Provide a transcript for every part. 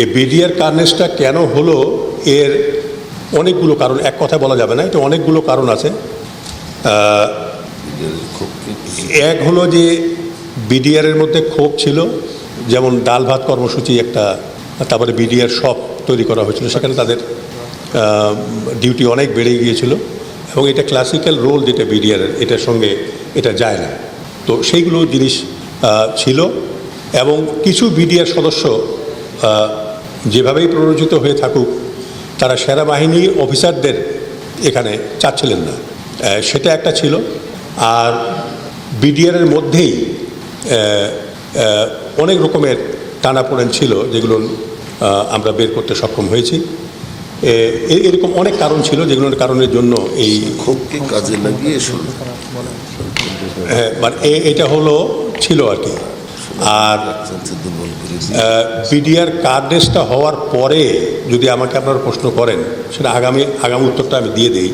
এই বিডিআর কার্নেসটা কেন হলো এর অনেকগুলো কারণ, এক কথা বলা যাবে না, এটা অনেকগুলো কারণ আছে। এক হলো যে বিডিআরের মধ্যে ক্ষোভ ছিল, যেমন ডাল ভাত কর্মসূচি একটা, তারপরে বিডিআর শপ তৈরি করা হয়েছিল, সেখানে তাদের ডিউটি অনেক বেড়ে গিয়েছিল, এবং এটা ক্লাসিক্যাল রোল যেটা বিডিআরের, এটার সঙ্গে এটা যায় না। তো সেইগুলো জিনিস ছিল, এবং কিছু বিডিআর সদস্য যেভাবেই প্ররোচিত হয়ে থাকুক তারা সেনাবাহিনী অফিসারদের এখানে চাচ্ছিলেন না। সেটা একটা ছিল। আর বিডিআরের মধ্যেই অনেক রকমের টানাপোড়েন ছিল যেগুলো আমরা বের করতে সক্ষম হয়েছি। এরকম অনেক কারণ ছিল যেগুলোর কারণের জন্য এই ক্ষোভকে কাজে লাগিয়ে হ্যাঁ, মানে এটা হলো ছিল আর কি। আর বিডিআর কার্ডেসটা হওয়ার পরে যদি আমাকে আপনারা প্রশ্ন করেন, সেটা আগামী আগামী উত্তরটা আমি দিয়ে দিই,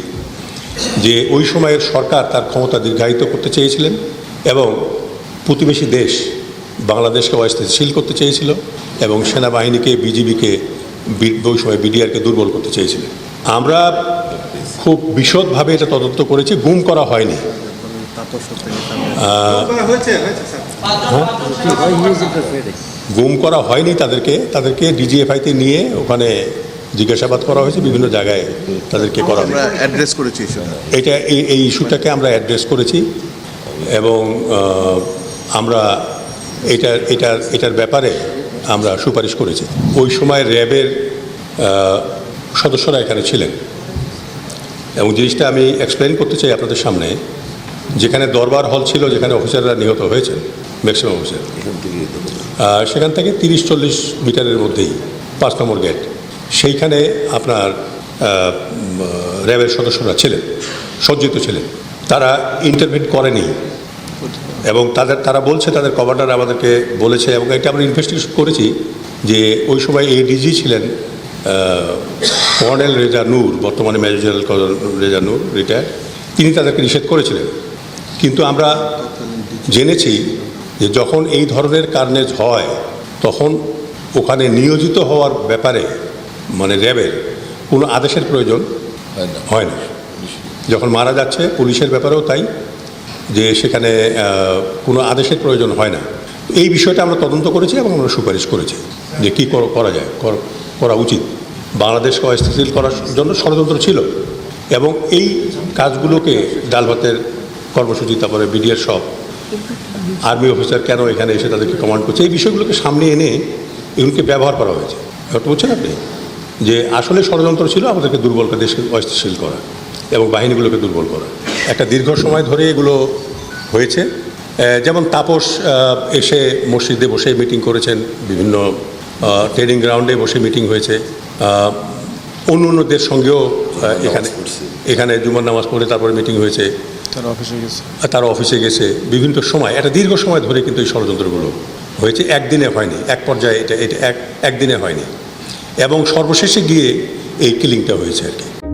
যে ওই সময়ের সরকার তার ক্ষমতা দীর্ঘায়িত করতে চেয়েছিলেন এবং প্রতিবেশী দেশ বাংলাদেশকে অস্থিতিশীল করতে চেয়েছিল এবং সেনাবাহিনীকে, বিজিবিকে ওই সময় বিডিআরকে দুর্বল করতে চেয়েছিলেন। আমরা খুব বিশদভাবে এটা তদন্ত করেছি, গুম করা হয়নি। গুম করা হয়নি তাদেরকে তাদেরকে ডিজিএফআইতে নিয়ে ওখানে জিজ্ঞাসাবাদ করা হয়েছে বিভিন্ন জায়গায় তাদেরকে করা অ্যাড্রেস করেছি এই এটা এই এই ইস্যুটাকে আমরা অ্যাড্রেস করেছি এবং আমরা এটা এটা এটার ব্যাপারে আমরা সুপারিশ করেছি। ওই সময় র্যাবের সদস্যরা এখানে ছিলেন। এবং জিনিসটা আমি এক্সপ্লেন করতে চাই আপনাদের সামনে। যেখানে দরবার হল ছিল যেখানে অফিসাররা নিহত হয়েছেন ম্যাক্সিমাম অফিসার সেখান থেকে তিরিশ চল্লিশ মিটারের মধ্যেই পাঁচ নম্বর গেট সেইখানে আপনার র্যাবের সদস্যরা ছিলেন সজ্জিত ছিলেন। তারা ইন্টারভিউ করেনি। এবং তাদের তারা বলছে তাদের কমান্ডার আমাদেরকে বলেছে এবং এটা আমরা ইনভেস্টিগেশন করেছি যে ওই সময় এডিজি ছিলেন আহ, কর্নেল রেজা নূর বর্তমানে major general colonel Reza Noor retire তিনি তাদেরকে নিষেধ করেছিলেন। কিন্তু আমরা জেনেছি যে যখন এই ধরনের কার্নেজ হয় তখন ওখানে নিয়োজিত হওয়ার ব্যাপারে মানে র্যাবের কোনো আদেশের প্রয়োজন হয় না। যখন মারা যাচ্ছে পুলিশের ব্যাপারেও তাই যে সেখানে কোনো আদেশের প্রয়োজন হয় না। এই বিষয়টা আমরা তদন্ত করেছি এবং আমরা সুপারিশ করেছি যে কী কর- করা যায় কর- করা উচিত। বাংলাদেশকে অস্থিতিশীল করার জন্য ষড়যন্ত্র ছিল এবং এই কাজগুলোকে ডাল ভাতের কর্মসূচি তারপরে বিডিআর সব আর্মি অফিসার কেন এখানে এসে তাদেরকে কমান্ড করছে? এই বিষয়গুলোকে সামনে এনে এগুলোকে ব্যবহার করা হয়েছে। ব্যাপারটা বুঝছেন আপনি? যে আসলে ষড়যন্ত্র ছিল আমাদেরকে দুর্বল দেশকে অস্থিতিশীল করা এবং বাহিনীগুলোকে দুর্বল করা। একটা দীর্ঘ সময় ধরে এগুলো হয়েছে। যেমন তাপস এসে মসজিদে বসে মিটিং করেছেন, বিভিন্ন ট্রেনিং গ্রাউন্ডে বসে মিটিং হয়েছে। অন্য অন্যদের সঙ্গেও এখানে এখানে জুমার নামাজ পড়ে তারপরে মিটিং হয়েছে। তারা অফিসে গেছে। আর তারা অফিসে গেছে বিভিন্ন সময় এটা দীর্ঘ সময় ধরে কিন্তু এই ষড়যন্ত্রগুলো হয়েছে। একদিনে হয়নি এক পর্যায়ে এটা এটা এক একদিনে হয়নি। এবং সর্বশেষে গিয়ে এই কিলিংটা হয়েছে আর কি।